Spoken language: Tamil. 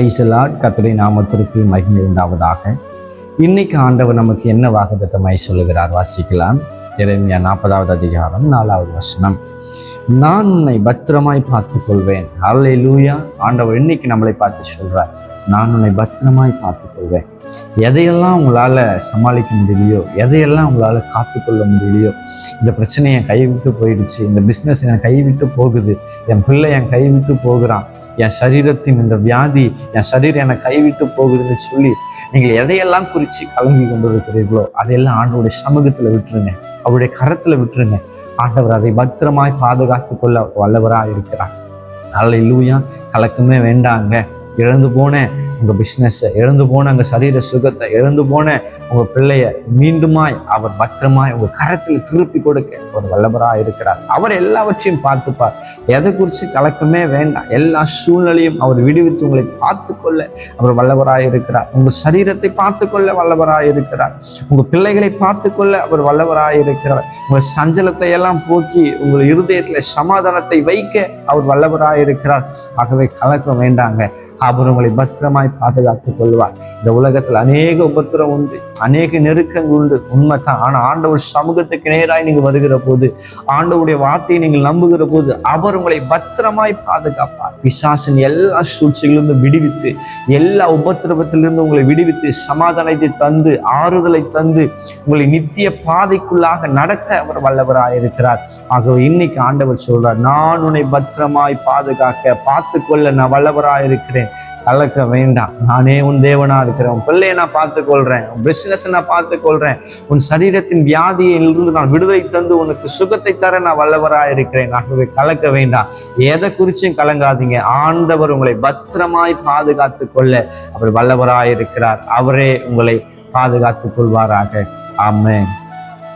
பிரைசலாட் கத்துடைய நாமத்திற்கு மகிமை உண்டாவதாக. இன்னைக்கு ஆண்டவர் நமக்கு என்ன வாக்குத்தத்தமாய் சொல்லுகிறார்? வாசிக்கலாம். இறைமையா நாற்பதாவது அதிகாரம் நாலாவது வசனம். நான் உன்னை பத்திரமாய் பார்த்து கொள்வேன் அல்லை லூயா ஆண்டவர் இன்னைக்கு நம்மளை பார்த்து சொல்றார். நான் உன்னை பத்திரமாய் பார்த்து கொள்வேன் எதையெல்லாம் உங்களால் சமாளிக்க முடியலையோ எதையெல்லாம் உங்களால் காத்துக்கொள்ள முடியலையோ இந்த பிரச்சனை என் கை விட்டு போயிடுச்சு இந்த பிஸ்னஸ் என் கை விட்டு போகுது என் பிள்ளை என் கை விட்டு போகிறான் என் சரீரத்தின் இந்த வியாதி என் சரீரம் என்னை கைவிட்டு போகுதுன்னு சொல்லி நீங்கள் எதையெல்லாம் குறித்து கலங்கி கொண்டு இருக்கிறீர்களோ அதையெல்லாம் ஆண்டோடைய சமூகத்தில் விட்டுருங்க அவருடைய கரத்தில் விட்டுருங்க. ஆண்டவர் அதை பத்திரமாய் பாதுகாத்து கொள்ள வல்லவராக இருக்கிறார் நல்ல இல்லையா கலக்கமே வேண்டாங்க. இழந்து போன உங்கள் பிஸ்னஸை இழந்து போன உங்கள் சரீர சுகத்தை இழந்து போன உங்கள் பிள்ளைய மீண்டுமாய் அவர் பத்திரமாய் உங்கள் கரத்தில் திருப்பி கொடுக்க ஒரு வல்லவராக இருக்கிறார். அவர் எல்லாவற்றையும் பார்த்துப்பார். எதை குறித்து கலக்கமே வேண்டாம். எல்லா சூழ்நிலையும் அவர் விடுவித்து உங்களை பார்த்து கொள்ள அவர் வல்லவராக இருக்கிறார். உங்கள் சரீரத்தை பார்த்து கொள்ள வல்லவராக இருக்கிறார். உங்கள் பிள்ளைகளை பார்த்து கொள்ள அவர் வல்லவராக இருக்கிறார். உங்கள் சஞ்சலத்தை எல்லாம் போக்கி உங்கள் இருதயத்தில் சமாதானத்தை வைக்க அவர் வல்லவராக இருக்கிறார். ஆகவே கலக்க வேண்டாங்க. அவர் உங்களை பத்திரமாய் பாதுகாத்துக் கொள்வார். இந்த உலகத்தில் அநேக உபத்திரம் உண்டு அநேக நெருக்கங்கள் உண்டு. உண்மைதான். ஆனால் ஆண்டவர் சமூகத்துக்கு நேராய் நீங்கள் வருகிற போது ஆண்டவருடைய வார்த்தையை நீங்கள் நம்புகிற போது அவர் உங்களை பத்திரமாய் பாதுகாப்பார். பிசாசின் எல்லா சூழ்ச்சிகளிலிருந்து விடுவித்து எல்லா உபத்திரவத்திலிருந்து உங்களை விடுவித்து சமாதானத்தை தந்து ஆறுதலை தந்து உங்களை நித்திய பாதைக்குள்ளாக நடத்த அவர் வல்லவராயிருக்கிறார் ஆகவே இன்னைக்கு ஆண்டவர் சொல்றார் நான் உன்னை பத்திரமாய் பாதுகாக்க பார்த்து கொள்ள நான் வல்லவராயிருக்கிறேன் கலக்க வேண்டாம். நானே உன் தேவனா இருக்கிறேன். உன் பிள்ளையை நான் பார்த்துக்கொள்கிறேன் உன் பிஸ்னஸை நான் பார்த்து உன் சரீரத்தின் வியாதியிலிருந்து நான் விடுதலை தந்து உனக்கு சுகத்தை தர நான் வல்லவராக இருக்கிறேன். ஆகவே கலக்க வேண்டாம். எதை குறிச்சும் கலங்காதீங்க. ஆண்டவர் உங்களை பத்திரமாய் பாதுகாத்து கொள்ள அவர் வல்லவராக இருக்கிறார். அவரே உங்களை பாதுகாத்துக் கொள்வாராக. ஆமென்.